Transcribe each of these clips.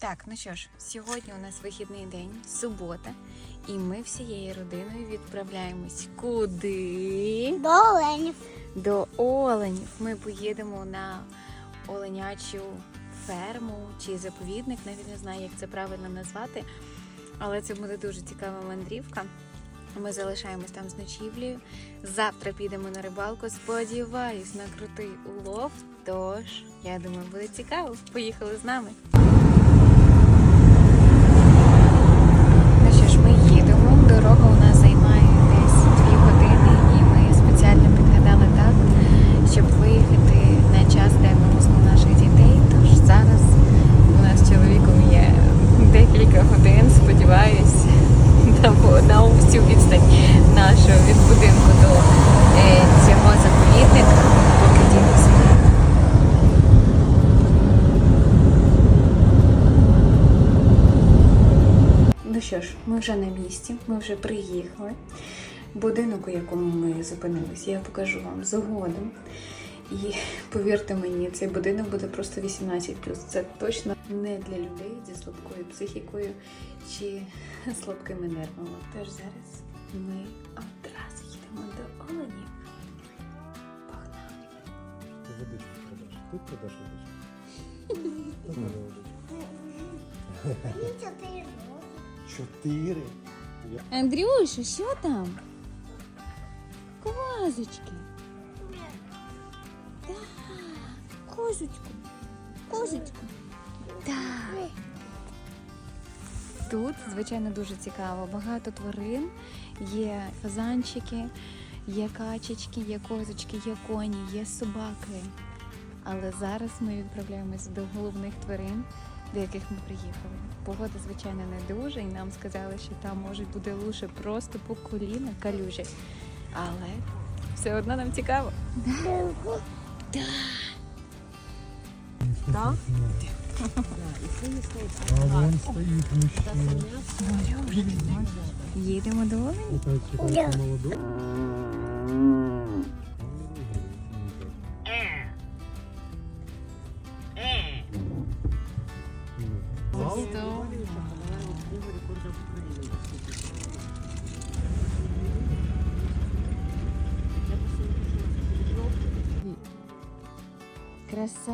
Так, ну що ж, сьогодні у нас вихідний день, субота, і ми всією родиною відправляємось куди? До оленів. До оленів. Ми поїдемо на оленячу ферму чи заповідник, навіть не знаю, як це правильно назвати. Але це буде дуже цікава мандрівка. Ми залишаємось там з ночівлею. Завтра підемо на рибалку. Сподіваюсь на крутий улов. Тож, я думаю, буде цікаво. Поїхали з нами. Ну що ж, ми їдемо. Дорога у нас займає десь дві години, і ми спеціально підгадали так, щоб виїхати на час, де ми веземо наших дітей. Тож зараз у нас з чоловіком є декілька годин, сподіваюсь, на, на всю відстань нашого від будинку до е, цього заповідника, поки діти сплять. Ну що ж, ми вже на місці, ми вже приїхали. Будинок, у якому ми зупинилися, я покажу вам згодом. І повірте мені, цей будинок буде просто 18 Це точно не для людей зі слабкою психікою чи слабкими нервами. Тож зараз ми одразу їдемо до оленів. Погнали! Ти водичку продаш. Тут продаш водичку. Тут продаш водичку. Чотири. Андрюша, що там? Квазочки. Козочку. Козочку. Так. Тут, звичайно, дуже цікаво. Багато тварин. Є фазанчики, є качечки, є козочки, є коні, є собаки. Але зараз ми відправляємось до головних тварин, до яких ми приїхали. Погода, звичайно, не дуже, і нам сказали, що там може бути лучше просто по коліна калюжі. Але все одно нам цікаво. Так? А вон стоїть мужчина. Їдемо до Олені. Краса?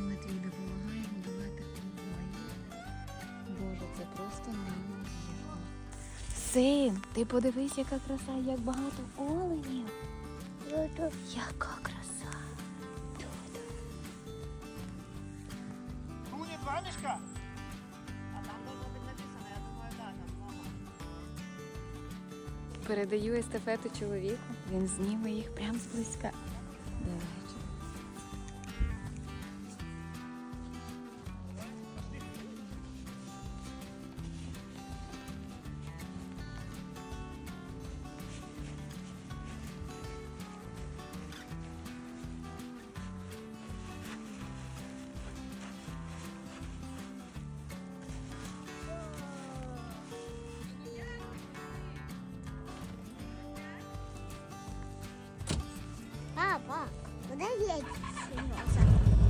Матвій допомагає. Боже, це просто неймовірно. Син, ти подивись, яка краса, як багато оленів. Яка краса. Хуні два мішка? Передаю естафету чоловіку. Він зніме їх прямо зблизька.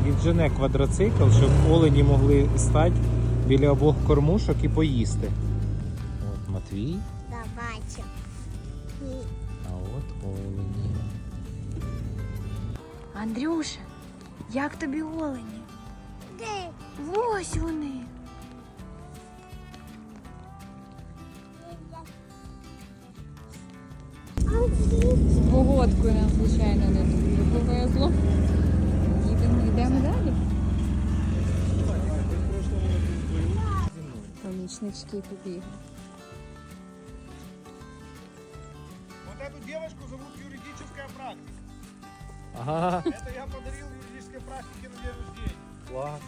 Віджене квадроцикл, щоб олені могли стати біля обох кормушок і поїсти. От Матвій, Да, бачу. А от олені. Андрюша, як тобі олені? Де? Ось вони. З погодкою нам, звичайно, не дуже повезло. Їдемо, йдемо далі. Помічнички побігли. Вот эту девочку зовут юридическая практика. Ага, Это я подарил юридической практике на день рождения. клас.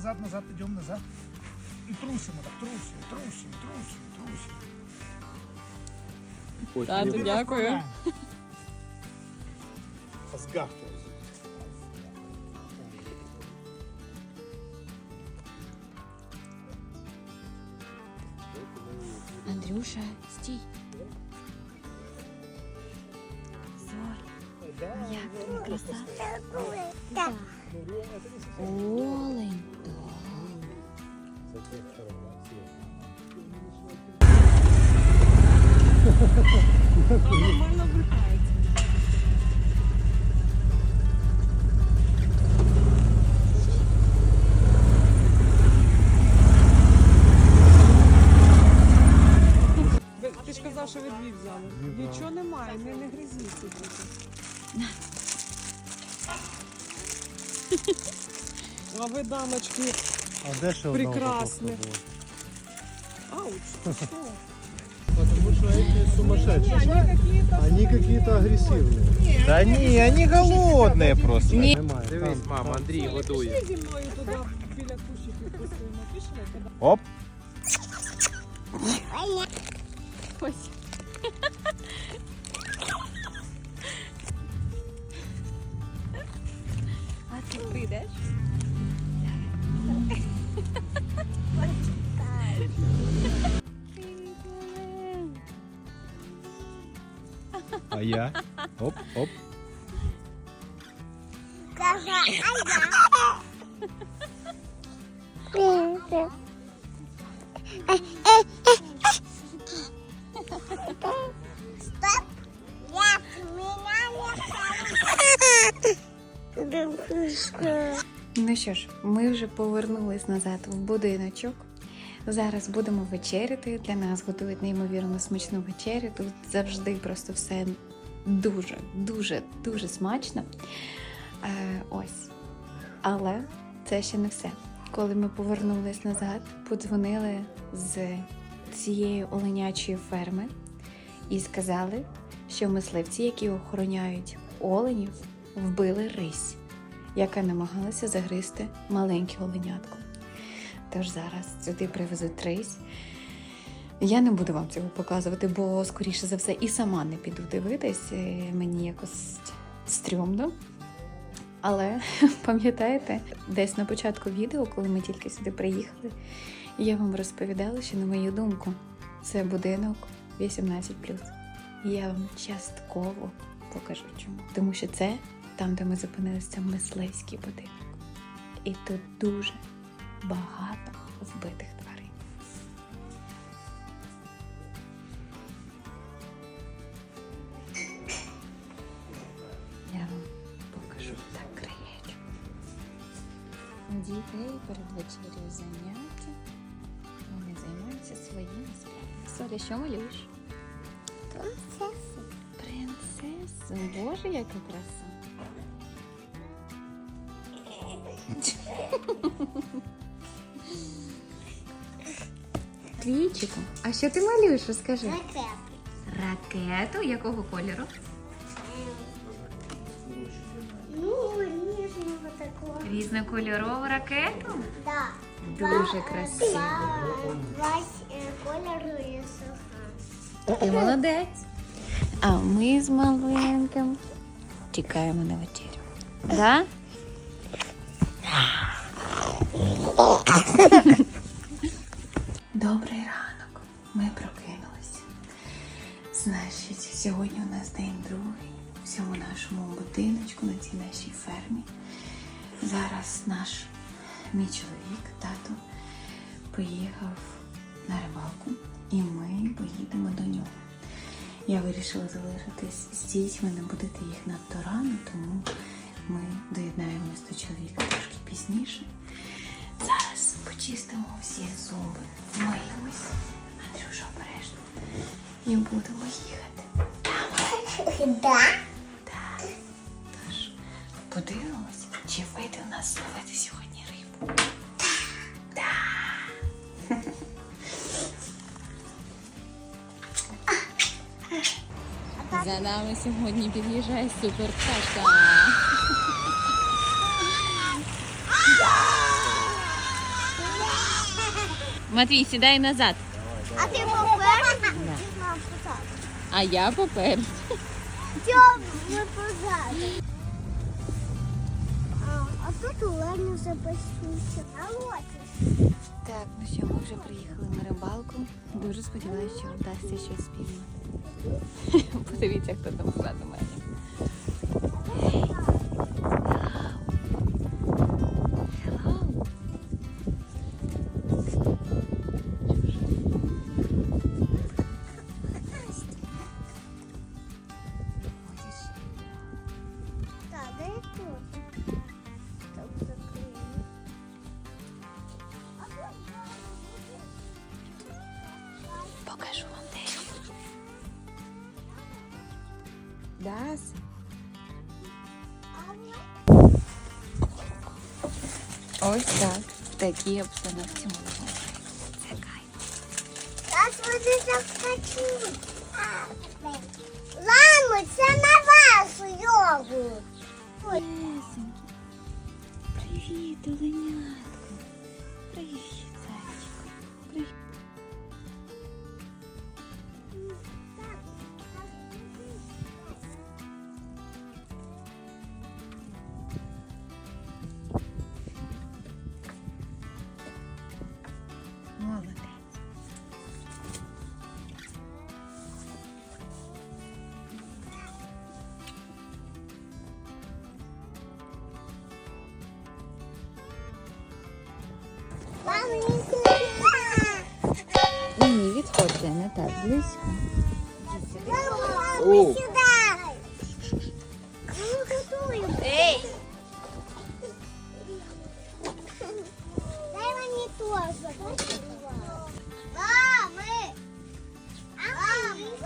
назад, назад, идем назад. И трусим вот так, трусим, трусим, трусим, трусим. Тату, дякую. Пазгах Андрюша, стій. Зорь, як ти. Так. Олень. Нормально брикається. А ви, дамочки, А де ще одна була? ауч, ти що? Потому что эти сумасшедшие. Они какие-то... Агрессивные. Та ні, вони голодні просто. Ні. Немає. Дивись, Там- мама, Андрій годує. Пішли зі мною туди, біля кущиків постоїмо. Пішли, коли Оп. Ти йдеш? А я? Оп, оп. Каже, а я. Що ж, ми вже повернулись назад в будиночок. Зараз будемо вечеряти. Для нас готують неймовірно смачну вечерю. Тут завжди просто все дуже, дуже, дуже смачно. Е, ось. Але це ще не все. Коли ми повернулись назад, подзвонили з цієї оленячої ферми і сказали, що мисливці, які охороняють оленів, вбили рись яка намагалася загризти маленьке оленятко. Тож зараз сюди привезуть рись. Я не буду вам цього показувати, бо, скоріше за все, і сама не піду дивитись. е, Мені якось стрьомно. Але пам'ятаєте, десь на початку відео, коли ми тільки сюди приїхали, я вам розповідала, що, на мою думку, це будинок 18. І я вам частково покажу чому. Тому що це там, де ми зупинилися, мисливський будинок. І тут дуже багато вбитих тварин. Я вам покажу так краєчок. Дітей перед вечерею заняття. Вони займаються своїми справами. Соля, що малюєш? Принцесса. Принцесу. Боже, яка краса. Твічику, а що ти малюєш? Розкажи. Ракета. Ракету якого кольору? Ну, нежного такого. Різнокольорову ракету? Да. Дуже красиво. Два, два е, кольору і суха. Ти молодець. А ми з маленьким чекаємо на вечерю. Да? Прокинулися. Значить, сьогодні у нас день другий в цьому нашому будиночку на цій нашій фермі. Зараз наш мій чоловік, тато, поїхав на рибалку, і ми поїдемо до нього. Я вирішила залишитись з дітьми, не будити їх надто рано, тому ми доєднаємось до чоловіка трошки пізніше. Зараз почистимо всі зуби, обережно. І будемо їхати. Да. Так. Тож подивимось, чи вийде у нас зловити сьогодні рибу. За нами сьогодні під'їжджає супер пташка. Матвій, сідай назад. А я попереду. Тьом, ми позаду? А, а тут Оленю запасуся. А ось. Так, ну що, ми вже приїхали на рибалку. Дуже сподіваюся, що вдасться щось спіймати. Подивіться, хто там позаду мене. Ось так. В такій обстановці ми виходимо. Це кайф. Зараз вони захочуть. Мамо, це на вашу йогу. Привіт, оленятко. Ні, відходьте, не так близько. Мама, ми сюди. Ми готуємо. Ей! Дай мені теж. Мами! А мені? А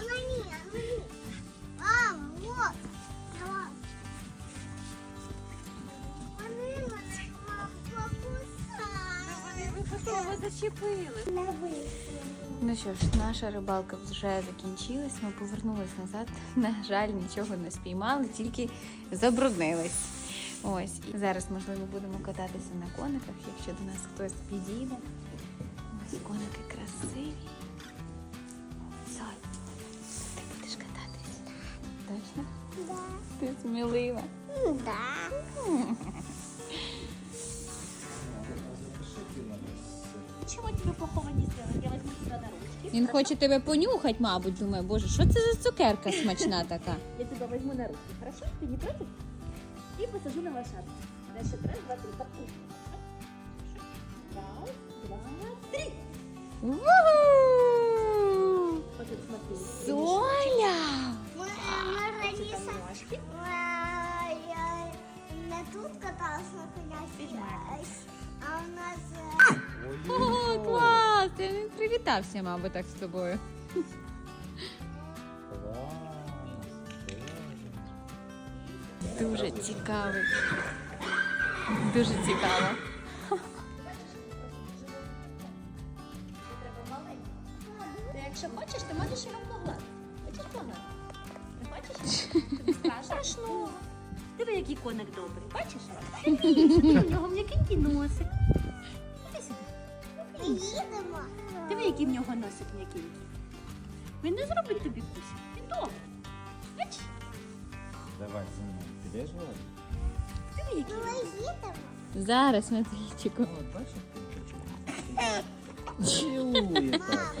мені? А мені? Мама, вот. Давай. Вони мене покусали. зачепили. Не вийшло. Ну що ж, наша рибалка вже закінчилась. Ми повернулись назад. На жаль, нічого не спіймали, тільки забруднились. Ось і зараз, можливо, будемо кататися на кониках, якщо до нас хтось підійде. Ось коники красиві. Соль, ти будеш кататись? Точно? Да. Ти смілива. Да. Він хоче тебе понюхати, мабуть, думає, боже, що це за цукерка смачна така? Я тебя возьму на ручки, хорошо? Ты не против? И посажу на лошадку. Дальше раз, два, три, подпусти. Раз, два, три. Ву! Вот это смотри. Соля! Ми, ми раніше Ножки. а, я не тут каталась на коняці, клас! Він привітався, мабуть, так з тобою. Дуже цікавий. Дуже цікаво. Ти якщо хочеш, ти можеш його погладити. Хочеш погладити? Не хочеш? Тобі страшно? Диви, який коник добрий. Бачиш? У нього м'якенький носик. Їдемо. Диви, який в нього носик м'якенький. Він не зробить тобі кусик. Він добрий. Бачиш? Давай зі мною. Підеш Володя? Диви, який. Ми їдемо. Зараз, Матвійчику. От бачиш? Цілує так,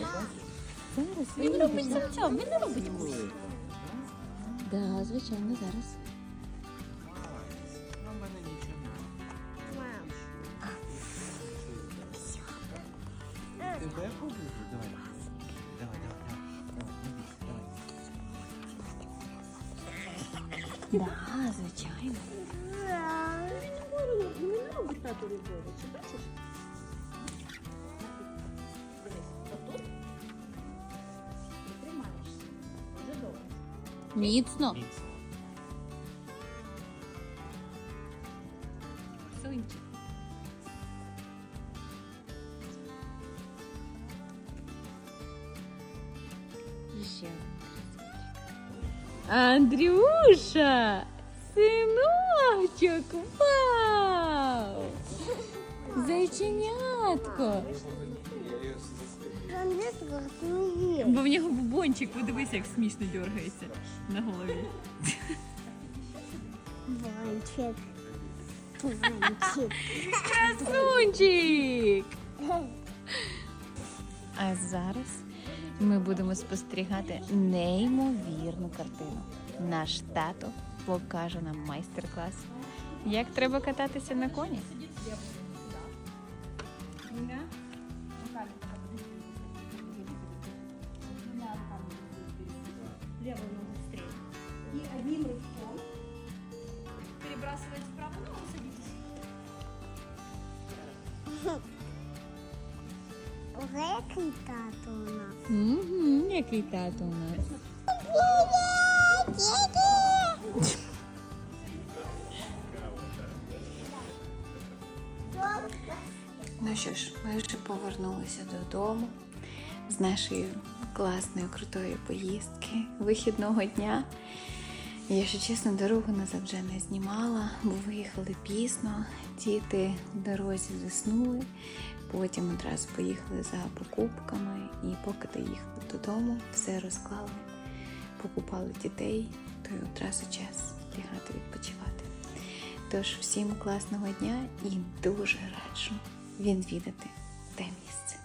Зараз. Він робить самцем, він не робить кусик. Да, звичайно, зараз. Тебе побуду? Давай. Давай, давай, давай. Да, звичайно. Не робить тату чи бачиш? Дивись, отут ти тримаєшся. Дуже добре. Міцно. Міцно. Ще. Андрюша! Синочок! Вау! Зайченятко! Нам не страшно. Бо в нього бубончик, подивись, як смішно дергається на голові. Банчик. Красунчик! А зараз ми будемо спостерігати неймовірну картину. Наш тато покаже нам майстер-клас. Як треба кататися на коні? Левую ногу встреть. И одним рывком перебрасываете правую ногу, садитесь. Ого, який тато у нас. Угу, який тато у нас. Ну що ж, ми вже повернулися додому з нашої класної крутої поїздки вихідного дня. Я, якщо чесно, дорогу назад вже не знімала, бо виїхали пізно. Діти в дорозі заснули. Потім одразу поїхали за покупками, і поки доїхали додому, все розклали, покупали дітей, то й одразу час лягати відпочивати. Тож всім класного дня і дуже раджу відвідати те місце.